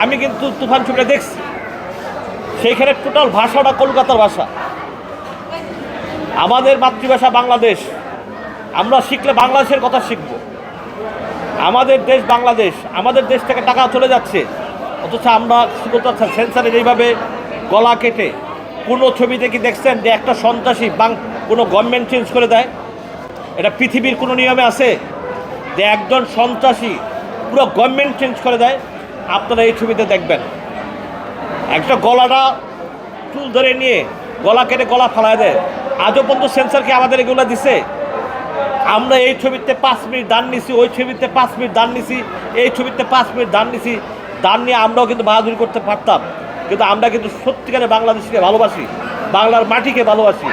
আমি কিন্তু তুফান ছবিটা দেখছি। সেইখানে টোটাল ভাষাটা কলকাতার ভাষা। আমাদের মাতৃভাষা বাংলাদেশ। আমরা শিখলে বাংলাদেশের কথা শিখব। আমাদের দেশ বাংলাদেশ। আমাদের দেশ থেকে টাকা চলে যাচ্ছে। অথচ আমরা কী করতে পারছি না? সেন্সারে যেইভাবে গলা কেটে কোনো ছবিতে কি দেখছেন যে একটা সন্ত্রাসী বাং কোনো গভর্নমেন্ট চেঞ্জ করে দেয়? এটা পৃথিবীর কোনো নিয়মে আছে যে একজন সন্ত্রাসী পুরো গভর্নমেন্ট চেঞ্জ করে দেয়? আপনারা এই ছবিতে দেখবেন। একটা গলাটা চুল ধরে নিয়ে গলা কেটে গলা ফালায় দেয়। আজও পর্যন্ত সেন্সারকে আমাদের এগুলো দিছে? আমরা এই ছবিতে পাঁচ মিনিট দান নিছি, ওই ছবিতে পাঁচ মিনিট দান নিছি, এই ছবিতে পাঁচ মিনিট দান নিছি। দান নিয়ে আমরাও কিন্তু বাহাদুরি করতে পারতাম। কিন্তু আমরা কিন্তু সত্যিকারে বাংলাদেশকে ভালোবাসি, বাংলার মাটিকে ভালোবাসি।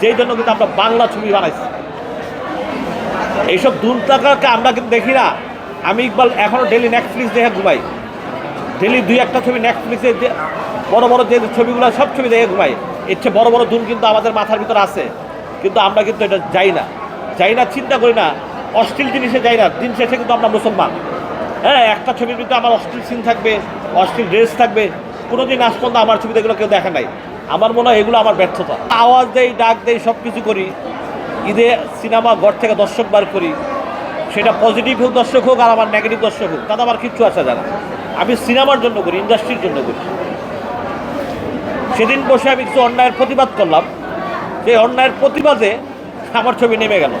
যেই জন্য কিন্তু আমরা বাংলা ছবি বানাইছি। এইসব দুর্টাকাকে আমরা কিন্তু দেখি না। আমি ইকবাল এখনও ডেলি নেটফ্লিক্স দেখে ঘুমাই। ডেলি দুই একটা ছবি নেটফ্লিক্সে যে বড় বড় যে ছবিগুলো, সব ছবি দেখে ঘুমাই। এর চেয়ে বড় বড় দুন কিন্তু আমাদের মাথার ভিতরে আছে। কিন্তু আমরা কিন্তু এটা যাই না। যাই না, চিন্তা করি না। অশ্লীল জিনিসে যাই না। দিন শেষে কিন্তু আমরা মুসলমান। হ্যাঁ একটা ছবির ভিতরে আমার অশ্লীল সিন থাকবে, অশ্লীল ড্রেস থাকবে। কোনো দিন আজ পর্যন্ত আমার ছবিতে এগুলো কেউ দেখা নাই। আমার মনে হয় এগুলো আমার ব্যর্থতা। আওয়াজ দেই, ডাক দেই সব কিছু করি। ঈদে সিনেমা ঘর থেকে দর্শক বার করি। সেটা পজিটিভ হোক, দর্শক হোক, আর আমার নেগেটিভ দর্শক হোক, তাতে আমার কিচ্ছু আসা যায় না আমি সিনেমার জন্য করি ইন্ডাস্ট্রির জন্য করি। সেদিন বসে আমি কিছু অন্যায়ের প্রতিবাদ করলাম। সেই অন্যায়ের প্রতিবাদে আমার ছবি নেমে গেল।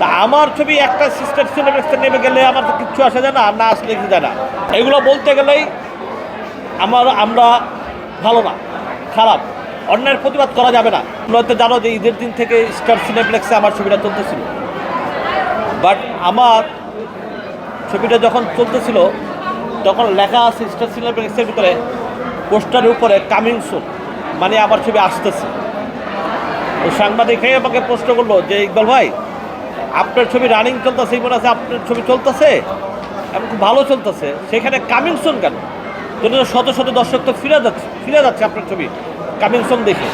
তা আমার ছবি একটা সিস্টার সিনেমাক্সে নেমে গেলে আমার তো কিচ্ছু আসা যায় না আর না আসলে কিছু যায় না এগুলো বলতে গেলেই আমার, আমরা ভালো না, খারাপ। অন্যায়ের প্রতিবাদ করা যাবে না। তোমরা তো জানো যে ঈদের দিন থেকে স্টার সিনেপ্লেক্সে আমার ছবিটা চলতেছিল। বাট আমার ছবিটা যখন চলতেছিল, তখন লেখা আছে স্টার সিনেপ্লেক্সের ভিতরে পোস্টারের উপরে কামিং সুন মানে আমার ছবি আসতেছে। তো সাংবাদিক হয়ে আমাকে প্রশ্ন করল যে, ইকবাল ভাই, আপনার ছবি রানিং চলতেছে মনে আছে আপনার ছবি চলতেছে এবং খুব ভালো চলতেছে, সেখানে কামিং সুন কেন? জন্য শত শত দর্শক তো ফিরে যাচ্ছে ফিরে যাচ্ছে আপনার ছবি কামিং সুন দেখে।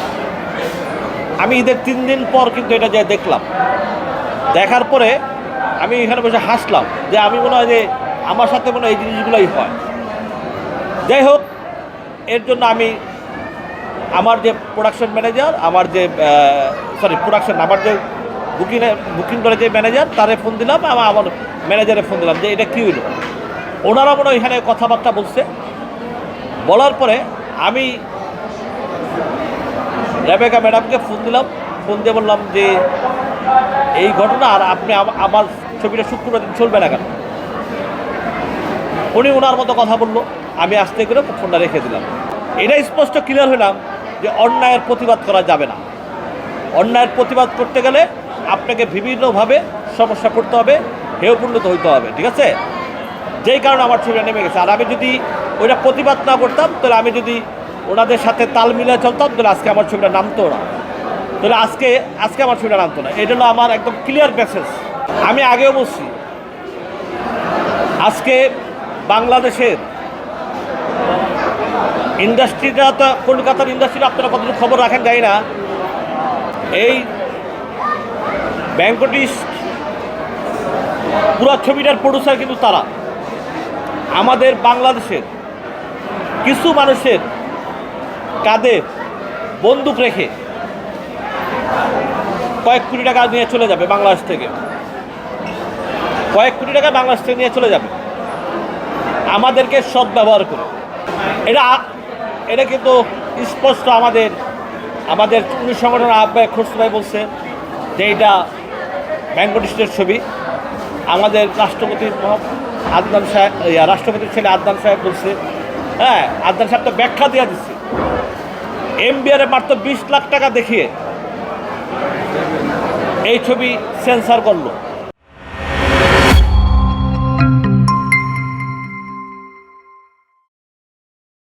আমি ঈদের তিন দিন পর কিন্তু এটা যে দেখলাম। দেখার পরে আমি এখানে বসে হাসলাম যে আমি মনে হয় যে আমার সাথে মনে হয় এই জিনিসগুলোই হয়। যাই হোক, এর জন্য আমি আমার যে প্রোডাকশন ম্যানেজার আমার যে সরি প্রোডাকশন আমার যে বুকিং বুকিং করে যে ম্যানেজার তারে ফোন দিলাম আমার আমার ম্যানেজারে ফোন দিলাম যে এটা কী হইল? ওনারা মনে এখানে কথাবার্তা বলছে। বলার পরে আমি রেবেকা ম্যাডামকে ফোন দিলাম ফোন দিয়ে বললাম যে এই ঘটনা আর আপনি আমার ছবিটা শুক্রবার দিন চলবে না কেন? উনি ওনার মতো কথা বলল, আমি আস্তে করে ফোনটা রেখে দিলাম। এটা স্পষ্ট ক্লিয়ার হলাম যে অন্যায়ের প্রতিবাদ করা যাবে না। অন্যায়ের প্রতিবাদ করতে গেলে আপনাকে বিভিন্নভাবে সমস্যা করতে হবে, হেয় পূর্ণত হইতে হবে, ঠিক আছে? যেই কারণে আমার ছবিটা নেমে গেছে। আর আমি যদি ওইটা প্রতিবাদ না করতাম, তাহলে আমি যদি ওনাদের সাথে তাল মিলিয়ে চলতাম, তাহলে আজকে আমার ছবিটা নামতো না তাহলে আজকে আজকে আমার ছবিটা নামতো না। এটা হলো আমার একদম ক্লিয়ার মেসেজ আমি আগেও বলছি, আজকে বাংলাদেশের ইন্ডাস্ট্রিটা তো, কলকাতার ইন্ডাস্ট্রিটা আপনারা কতটুকু খবর রাখেন জানি না। এই ব্যাংকটিস পুরো ছবিটার প্রডিউসার কিন্তু তারা। আমাদের বাংলাদেশের কিছু মানুষের কাঁধে বন্দুক রেখে কয়েক কোটি টাকা নিয়ে চলে যাবে বাংলাদেশ থেকে। কয়েক কোটি টাকা বাংলাদেশ থেকে নিয়ে চলে যাবে। আমাদেরকে সৎ ব্যবহার করে। এটা এটা কিন্তু স্পষ্ট আমাদের আমাদের উনিশ সংগঠনের আহ্বায়ক খসরু বলছে যে এটা ব্যাঙ্গটিস্টের ছবি। আমাদের রাষ্ট্রপতি আদনান সাহেব রাষ্ট্রপতির ছেলে আদনান সাহেব বলছে হ্যাঁ আদনান সাহেব তো ব্যাখ্যা দেওয়া দিচ্ছে এমবিআরে মাত্র বিশ লাখ টাকা দেখিয়ে এই ছবি সেন্সার করল।